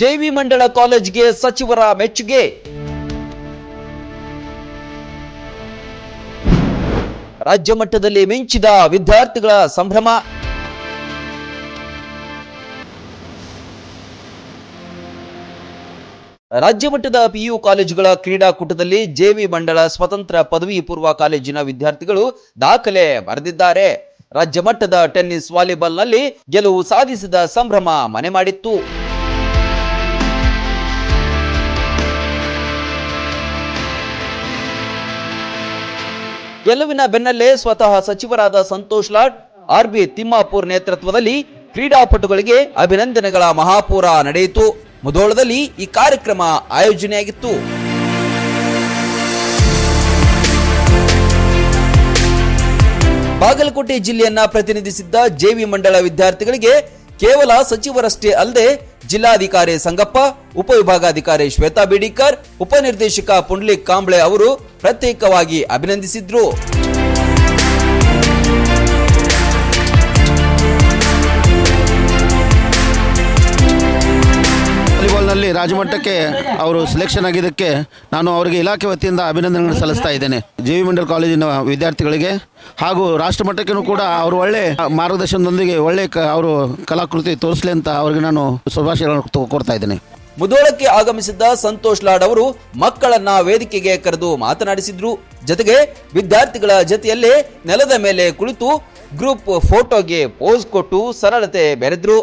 JV ಮಂಡಳ ಕಾಲೇಜ್ಗೆ ಸಚಿವರ ಮೆಚ್ಚುಗೆ. ರಾಜ್ಯ ಮಟ್ಟದಲ್ಲಿ ಮಿಂಚಿದ ವಿದ್ಯಾರ್ಥಿಗಳ ಸಂಭ್ರಮ. ರಾಜ್ಯ ಮಟ್ಟದ ಪಿಯು ಕಾಲೇಜುಗಳ ಕ್ರೀಡಾಕೂಟದಲ್ಲಿ ಜೆವಿ ಮಂಡಳ ಸ್ವತಂತ್ರ ಪದವಿ ಪೂರ್ವ ಕಾಲೇಜಿನ ವಿದ್ಯಾರ್ಥಿಗಳು ದಾಖಲೆ ಬರೆದಿದ್ದಾರೆ. ರಾಜ್ಯ ಮಟ್ಟದ ಟೆನ್ನಿಸ್ ವಾಲಿಬಾಲ್ನಲ್ಲಿ ಗೆಲುವು ಸಾಧಿಸಿದ ಸಂಭ್ರಮ ಮನೆ ಮಾಡಿತ್ತು. ಗೆಲುವಿನ ಬೆನ್ನಲ್ಲೇ ಸ್ವತಃ ಸಚಿವರಾದ ಸಂತೋಷ್ ಲಾಡ್ ಆರ್ ಬಿ ತಿಮ್ಮಾಪುರ್ ನೇತೃತ್ವದಲ್ಲಿ ಕ್ರೀಡಾಪಟುಗಳಿಗೆ ಅಭಿನಂದನೆಗಳ ಮಹಾಪೂರ ನಡೆಯಿತು. ಮುಧೋಳದಲ್ಲಿ ಈ ಕಾರ್ಯಕ್ರಮ ಆಯೋಜನೆಯಾಗಿತ್ತು. ಬಾಗಲಕೋಟೆ ಜಿಲ್ಲೆಯನ್ನ ಪ್ರತಿನಿಧಿಸಿದ್ದ ಜೆವಿ ಮಂಡಳ ವಿದ್ಯಾರ್ಥಿಗಳಿಗೆ ಕೇವಲ ಸಚಿವರಷ್ಟೇ ಅಲ್ಲದೆ ಜಿಲ್ಲಾಧಿಕಾರಿ ಸಂಗಪ್ಪ ಉಪವಿಭಾಗಾಧಿಕಾರಿ ಶ್ವೇತಾ ಬಿಡಿಕರ್ ಉಪನಿರ್ದೇಶಕ ಪುಂಡ್ಲಿಕ್ ಕಾಂಬ್ಳೆ ಅವರು ಪ್ರತ್ಯೇಕವಾಗಿ ಅಭಿನಂದಿಸಿದ್ರು. ವಾಲಿಬಾಲ್ನಲ್ಲಿ ರಾಜಮಟ್ಟಕ್ಕೆ ಅವರು ಸೆಲೆಕ್ಷನ್ ಆಗಿದ್ದಕ್ಕೆ ನಾನು ಅವರಿಗೆ ಇಲಾಖೆ ವತಿಯಿಂದ ಅಭಿನಂದನೆಗಳನ್ನು ಸಲ್ಲಿಸ್ತಾ ಇದ್ದೇನೆ. ಜಿ ವಿ ಮಂಡಲ್ ಕಾಲೇಜಿನ ವಿದ್ಯಾರ್ಥಿಗಳಿಗೆ ಹಾಗೂ ರಾಷ್ಟ್ರಮಟ್ಟಕ್ಕೂ ಕೂಡ ಅವರು ಒಳ್ಳೆ ಮಾರ್ಗದರ್ಶನದೊಂದಿಗೆ ಒಳ್ಳೆ ಅವರು ಕಲಾಕೃತಿ ತೋರಿಸಲಿ ಅಂತ ಅವರಿಗೆ ನಾನು ಶುಭಾಶಯಗಳನ್ನು ಕೋರ್ತಾ ಇದ್ದೇನೆ. ಮುದೋಳಕ್ಕೆ ಆಗಮಿಸಿದ್ದ ಸಂತೋಷ್ ಲಾಡ್ ಅವರು ಮಕ್ಕಳನ್ನ ವೇದಿಕೆಗೆ ಕರೆದು ಮಾತನಾಡಿಸಿದ್ರು. ಜೊತೆಗೆ ವಿದ್ಯಾರ್ಥಿಗಳ ಜೊತೆಯಲ್ಲೇ ನೆಲದ ಮೇಲೆ ಕುಳಿತು ಗ್ರೂಪ್ ಫೋಟೋಗೆ ಪೋಸ್ ಕೊಟ್ಟು ಸರಳತೆ ಬೆರೆದ್ರು.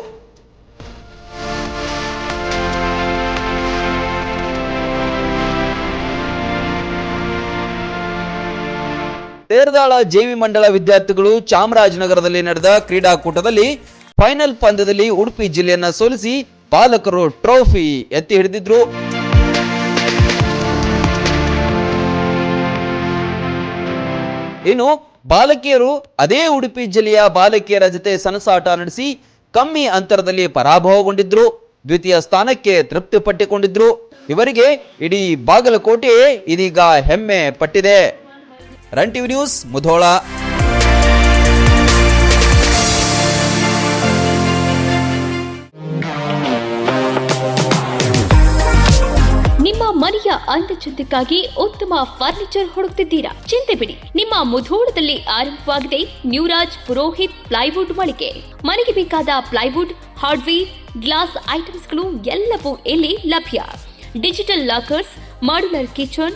ತೇರದಾಳ ಜೆವಿ ಮಂಡಳ ವಿದ್ಯಾರ್ಥಿಗಳು ಚಾಮರಾಜನಗರದಲ್ಲಿ ನಡೆದ ಕ್ರೀಡಾಕೂಟದಲ್ಲಿ ಫೈನಲ್ ಪಂದ್ಯದಲ್ಲಿ ಉಡುಪಿ ಜಿಲ್ಲೆಯನ್ನ ಸೋಲಿಸಿ ಪಾಲಕರು ಟ್ರೋಫಿ ಎತ್ತಿ ಹಿಡಿದಿದ್ರು. ಇನ್ನು ಬಾಲಕಿಯರು ಅದೇ ಉಡುಪಿ ಜಿಲ್ಲೆಯ ಬಾಲಕಿಯರ ಜೊತೆ ಸನಸಾಟ ನಡೆಸಿ ಕಮ್ಮಿ ಅಂತರದಲ್ಲಿ ಪರಾಭವಗೊಂಡಿದ್ರು. ದ್ವಿತೀಯ ಸ್ಥಾನಕ್ಕೆ ತೃಪ್ತಿ ಪಟ್ಟಿಕೊಂಡಿದ್ರು ಇವರಿಗೆ ಇಡೀ ಬಾಗಲಕೋಟೆ ಇದೀಗ ಹೆಮ್ಮೆ ಪಟ್ಟಿದೆ. Run TV news, Mudhol. ನಿಮ್ಮ ಮನೆಯ ಅಂದಚಂದಕ್ಕಾಗಿ ಉತ್ತಮ ಫರ್ನಿಚರ್ ಹುಡುಕ್ತಿದ್ದೀರಾ? ಚಿಂತೆ ಬಿಡಿ. ನಿಮ್ಮ ಮುಧೋಳದಲ್ಲಿ ಆರಂಭವಾಗಿದೆ ನ್ಯೂರಾಜ್ ಪುರೋಹಿತ್ ಪ್ಲೈವುಡ್ ಮಳಿಗೆ. ಮನೆಗೆ ಬೇಕಾದ ಪ್ಲೈವುಡ್, ಹಾರ್ಡ್ವೇರ್, ಗ್ಲಾಸ್ ಐಟಮ್ಸ್ಗಳು ಎಲ್ಲವೂ ಇಲ್ಲಿ ಲಭ್ಯ. Digital lockers, modular kitchen